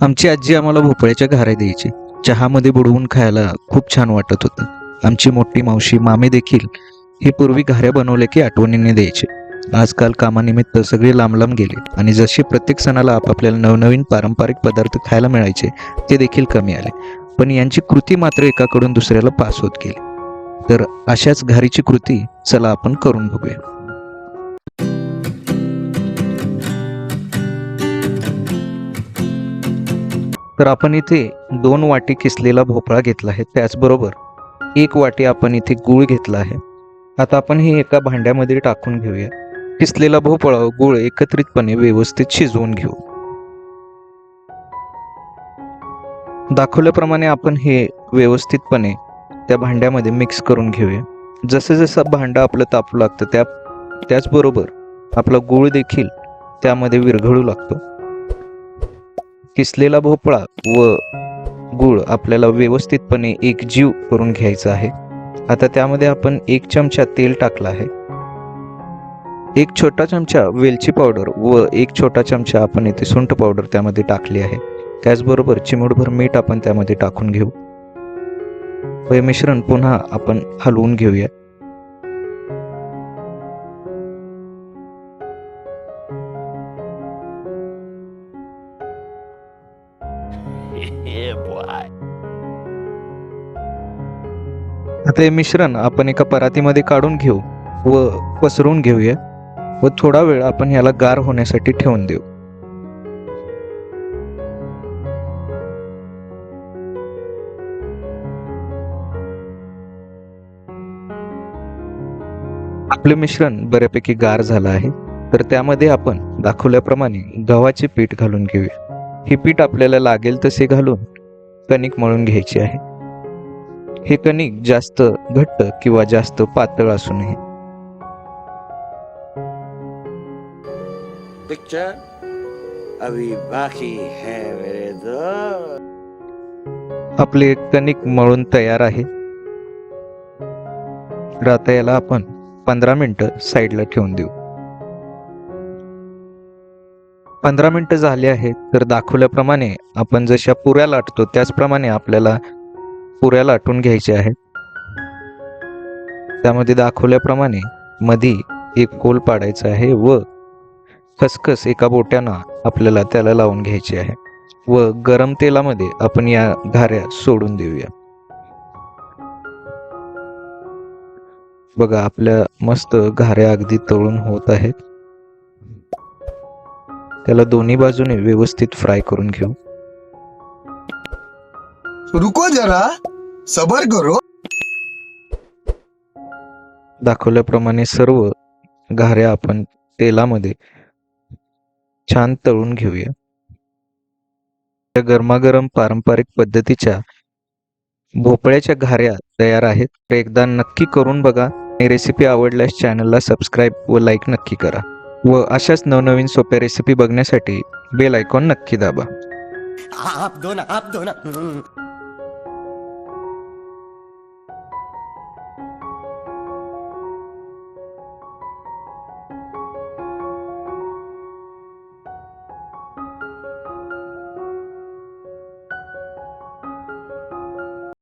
आमची आजी आम्हाला भोपळ्याच्या घाऱ्या द्यायची. चहामध्ये बुडवून खायला खूप छान वाटत होतं. आमची मोठी मावशी मामे देखील हे पूर्वी घाऱ्या बनवल्या की आठवणीने द्यायचे. आजकाल कामानिमित्त सगळे लांब लांब गेले आणि जसे प्रत्येक सणाला आपापल्याला नवनवीन पारंपरिक पदार्थ खायला मिळायचे ते देखील कमी आले. पण यांची कृती मात्र एकाकडून दुसऱ्याला पास होत गेली. तर अशाच घारीची कृती चला आपण करून बघूया. तर आपण इथे दोन वाटी किसलेला भोपळा घेतला आहे. त्याचबरोबर एक वाटी आपण इथे गूळ घेतला आहे. आता आपण हे एका भांड्यामध्ये टाकून घेऊया. किसलेला भोपळा व गूळ एकत्रितपणे व्यवस्थित शिजवून घेऊ. दाखवल्याप्रमाणे आपण हे व्यवस्थितपणे त्या भांड्यामध्ये मिक्स करून घेऊया. जसं जसं भांडं आपलं तापू लागतं त्या त्याचबरोबर आपला गूळ देखील त्यामध्ये विरघळू लागतो. किसलेला भोपळा व गूळ आपल्याला व्यवस्थितपणे एक जीव करून घ्यायचा आहे. आता त्यामध्ये आपण एक चमचा तेल टाकला आहे. एक छोटा चमचा वेलची पावडर व एक छोटा चमचा आपण इथे सुंठ पावडर त्यामध्ये टाकली आहे. त्याचबरोबर चिमूटभर मीठ आपण त्यामध्ये टाकून घेऊ. हे मिश्रण पुन्हा आपण हलवून घेऊया. Yeah, boy. आता हे मिश्रण आपण एका परातीमध्ये काढून घेऊ व पसरून घेऊया व थोडा वेळ आपण याला गार होण्यासाठी ठेवून देऊ आपले मिश्रण बऱ्यापैकी गार झालं आहे तर त्यामध्ये आपण दाखवल्याप्रमाणे गव्हाचे पीठ घालून घेऊया हे पीठ आपल्याला लागेल तसे घालून कणिक मळून घ्यायची आहे. हे कणिक जास्त घट्ट किंवा जास्त पातळ असू नये. अभी बाकी है मेरे दोस्त आपले कणिक मळून तयार आहे. तर आता याला आपण पंधरा मिनिटं साईडला ठेवून देऊ. पंधरा मिनटं झाली आहेत तर दाखवल्याप्रमाणे आपण जशा पुऱ्या लाटतो त्याचप्रमाणे आपल्याला पुऱ्या लाटून घ्यायच्या आहेत. त्यामध्ये दाखवल्याप्रमाणे मधी एक कोल पाडायचा आहे व खसखस एका बोट्यानं आपल्याला त्याला लावून घ्यायची आहे. व गरम तेलामध्ये आपण या घाऱ्या सोडून देऊया. बघा आपल्या मस्त घाऱ्या अगदी तळून होत आहेत. त्याला दोन्ही बाजूने व्यवस्थित फ्राय करून घेऊ. रुको जरा. सबर करो. दाखवल्याप्रमाणे सर्व घाऱ्या आपण तेलामध्ये छान तळून घेऊया. त्या गरमागरम पारंपरिक पद्धतीच्या भोपळ्याच्या घाऱ्या तयार आहेत. तर एकदा नक्की करून बघा. रेसिपी आवडल्यास चॅनलला सबस्क्राईब व लाईक नक्की करा. व अशाच नवनवीन सोप्या रेसिपी बघण्यासाठी बेल आयकॉन नक्की दाबा. आप दो आप दो